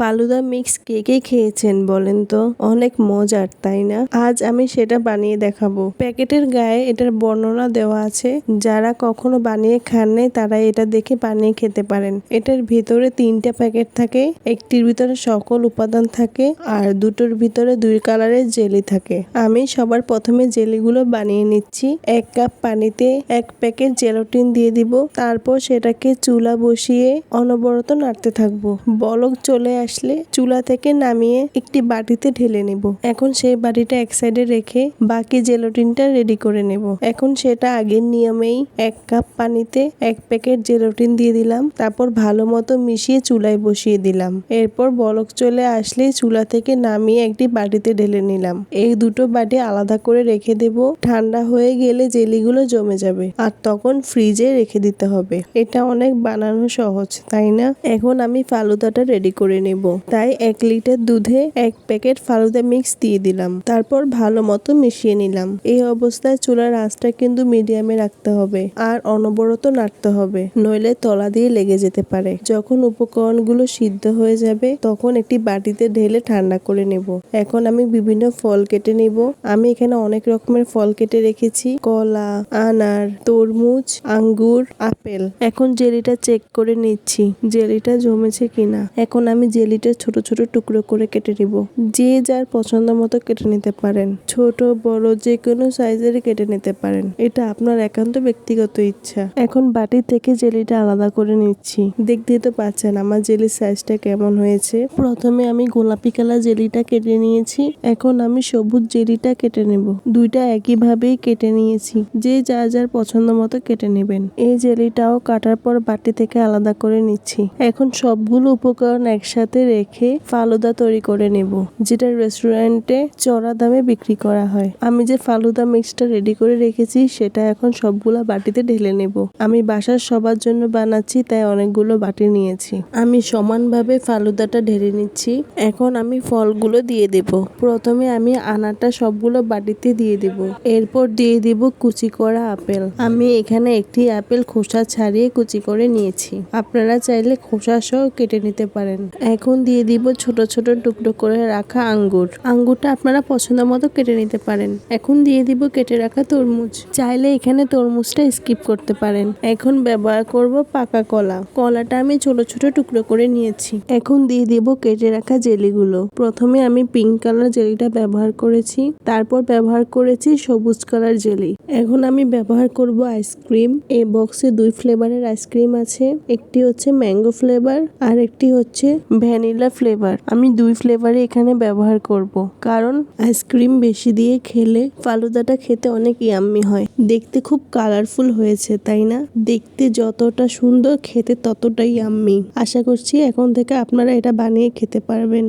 Falooda mix কে খেয়েছেন বলেন তো? অনেক মজার, তাই না? আজ আমি সেটা বানিয়ে দেখাবো। প্যাকেটের গায়ে এটার বর্ণনা দেওয়া আছে। যারা কখনো বানিয়ে খান খাননি তারা এটা দেখে বানিয়ে খেতে পারেন। এটার ভিতরে তিনটা প্যাকেট থাকে, একটির ভিতরে সকল উপাদান থাকে, আর দুটোর ভিতরে দুই কালারের জেলি থাকে। আমি সবার প্রথমে জেলিগুলো বানিয়ে নিচ্ছি। এক কাপ পানিতে এক প্যাকেট জেলোটিন দিয়ে দিব। তারপর সেটাকে চুলা বসিয়ে অনবরত নাড়তে থাকব। বলক চলে আসলে চুলা থেকে নামিয়ে একটি বাটিতে ঢেলে নেব। এখন সেই বাটিটা এক সাইডে রেখে বাকি জেলোটিনটা রেডি করে নেব। এখন সেটা আগের নিয়মেই এক কাপ পানিতে এক প্যাকেট জেলোটিন দিয়ে দিলাম, তারপর ভালো মতো মিশিয়ে চুলায় বসিয়ে দিলাম। এরপর বলক চলে আসলে চুলা থেকে নামিয়ে একটি বাটিতে ঢেলে নিলাম। এই দুটো বাটি আলাদা করে রেখে দেব। ঠান্ডা হয়ে গেলে জেলিগুলো জমে যাবে আর তখন ফ্রিজে রেখে দিতে হবে। এটা অনেক বানানো সহজ, তাই না? এখন আমি ফালুদাটা রেডি করে নেব। তাই এক লিটার দুধে এক প্যাকেট ফালুদা মিক্স দিয়ে দিলাম। তারপর ভালো মতো মিশিয়ে নিলাম। এই অবস্থায় চুলার আঁচটা কিন্তু মিডিয়ামে রাখতে হবে আর অনবরত নাড়তে হবে। নইলে তলা দিয়ে লেগে যেতে পারে। যখন উপকরণগুলো সিদ্ধ হয়ে যাবে, তখন একটি বাটিতে ঢেলে ঠান্ডা করে নেব। এখন আমি বিভিন্ন ফল কেটে নেব। আমি এখানে অনেক রকমের ফল কেটে রেখেছি। কলা, আনার, তরমুজ, আঙ্গুর, আপেল। এখন জেলিটা চেক করে নিচ্ছি। জেলিটা জমেছে কিনা? এখন আমি জেলিটা ছোট ছোট টুকরো করে কেটে নিব। যে যার পছন্দ মতো কেটে নিতে পারেন। ছোট, বড়, যে কোনো সাইজের কেটে নিতে পারেন। এটা আপনার একান্ত ব্যক্তিগত ইচ্ছা। এখন বাটি থেকে জেলিটা আলাদা করে নিচ্ছি। দেখতেই তো পাচ্ছেন আমার জেলির সাইজটা কেমন হয়েছে। প্রথমে আমি গোলাপি কালার জেলিটা কেটে নিয়েছি। এখন আমি সবুজ জেলিটা কেটে নেব। দুইটা একইভাবেই কেটে নিয়েছি। যে যার যার পছন্দ মতো কেটে নেবেন। এই জেলিটাও কাটার পর বাটি থেকে আলাদা করে নিচ্ছি। এখন সবগুলো উপকরণ একসাথে রেখে ফালুদা তৈরি করে নেব, যেটা রেস্টুরেন্টে চড়া দামে বিক্রি করা হয়। আমি যে ফালুদা মিক্সটা রেডি করে রেখেছি, সেটা এখন সবগুলা বাটিতে ঢেলে নেব। আমি বাসার সবার জন্য বানাচ্ছি, তাই অনেকগুলো বাটি নিয়েছি। আমি সমানভাবে ফালুদাটা ঢেলে নিচ্ছি। এখন আমি ফলগুলো দিয়ে দেব। প্রথমে আমি আনাটা সবগুলো বাটিতে দিয়ে দেব। এরপর দিয়ে দিব কুচি করা আপেল। আমি এখানে একটি আপেল খোসা ছাড়িয়ে কুচি করে নিয়েছি। আপনারা চাইলে খোসা সহ কেটে নিতে পারেন। এখন দিয়ে দিব ছোট ছোট টুকরো করে রাখা আঙ্গুর। আঙ্গুরটা আপনারা পছন্দ মতো কেটে নিতে পারেন। এখন দিয়ে দিব কেটে রাখা তরমুজ। চাইলে এখানে তরমুজটা স্কিপ করতে পারেন। এখন ব্যবহার করব পাকা কলা। কলাটা আমি ছোট ছোট টুকরো করে নিয়েছি। এখন দিয়ে দিব কেটে রাখা জেলিগুলো। প্রথমে আমি পিঙ্ক কালার জেলিটা ব্যবহার করেছি। তারপর ব্যবহার করেছি সবুজ কালার জেলি। এখন আমি ব্যবহার করব আইসক্রিম এই বক্সে দুই ফ্লেভারের আইসক্রিম আছে। একটি হচ্ছে ম্যাঙ্গো ফ্লেভার আর একটি হচ্ছে ভ্যানিলা ফ্লেভার আমি দুই ফ্লেভারে এখানে ব্যবহার করব। কারণ আইসক্রিম বেশি দিয়ে খেলে ফালুদাটা খেতে অনেক ইয়াম্মি হয়। দেখতে খুব কালারফুল হয়েছে, তাই না? দেখতে যতটা সুন্দর, খেতে ততটাই আম্মি আশা করছি এখন থেকে আপনারা এটা বানিয়ে খেতে পারবেন।